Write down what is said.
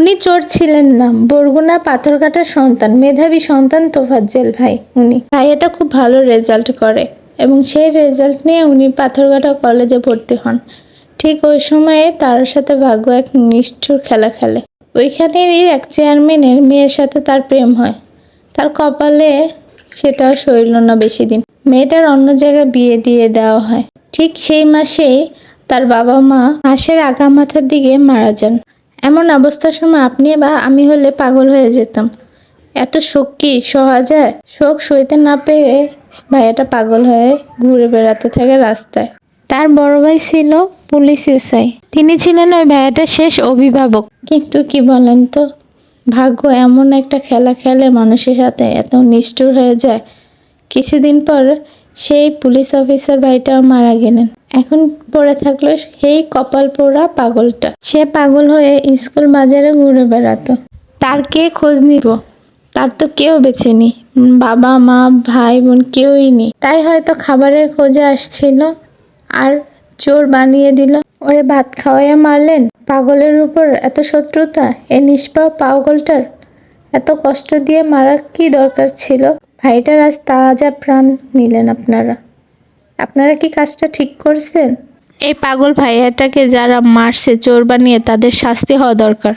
উনি চোর ছিলেন না। বরগুনার পাথরঘাটার সন্তান, মেধাবী সন্তান তোফাজ্জেল ভাই উনি। ভাইয়াটা খুব ভালো রেজাল্ট করে এবং সেই রেজাল্ট নিয়ে উনি পাথরঘাটা কলেজে ভর্তি হন। ঠিক ওই সময়ে তার সাথে ভাগ্য এক নিষ্ঠুর খেলা খেলে। ওইখানেরই এক চেয়ারম্যানের মেয়ের সাথে তার প্রেম হয়। তার কপালে সেটাও সইল না বেশি দিন। মেয়েটার অন্য জায়গায় বিয়ে দিয়ে দেওয়া হয়। ঠিক সেই মাসেই তার বাবা মা হাঁসের আগা মাথার দিকে মারা যান। এমন অবস্থার সময় আপনি বা আমি হলে পাগল হয়ে যেতাম। এত শোক কি সহা যায় শোক সইতে না পেরে ভাইয়াটা পাগল হয়ে ঘুরে বেড়াতে থাকে রাস্তায়। তার বড় ভাই ছিল পুলিশ এসআই তিনি ছিলেন ওই ভাইয়াটার শেষ অভিভাবক। কিন্তু কি বলেন তো? ভাগ্য এমন একটা খেলা খেলে মানুষের সাথে এত নিষ্ঠুর হয়ে যায় কিছুদিন পর সেই পুলিশ অফিসার ভাইটাও মারা গেলেন। এখন পড়ে থাকল সেই কপাল পোড়া পাগলটা। সে পাগল হয়ে স্কুল বাজারে ঘুরে বেড়াতো। তার কে খোঁজ নিব? তার তো কেউ বেছে নি। বাবা, মা, ভাই বোন কেউই নেই। তাই হয়তো খাবারের খোঁজে আসছিল আর চোর বানিয়ে দিল। ওরে ভাত খাওয়াইয়া মারলেন? পাগলের উপর এত শত্রুতা? এ নিষ্পাপ পাগলটার এত কষ্ট দিয়ে মারার কি দরকার ছিল? ভাইটার আজ তাজা প্রাণ নিলেন আপনারা। আপনারা কি কাজটা ঠিক করছেন? এই পাগল ভাইয়াটাকে যারা মারছে, চোর বানিয়ে তাদের শাস্তি হওয়া দরকার।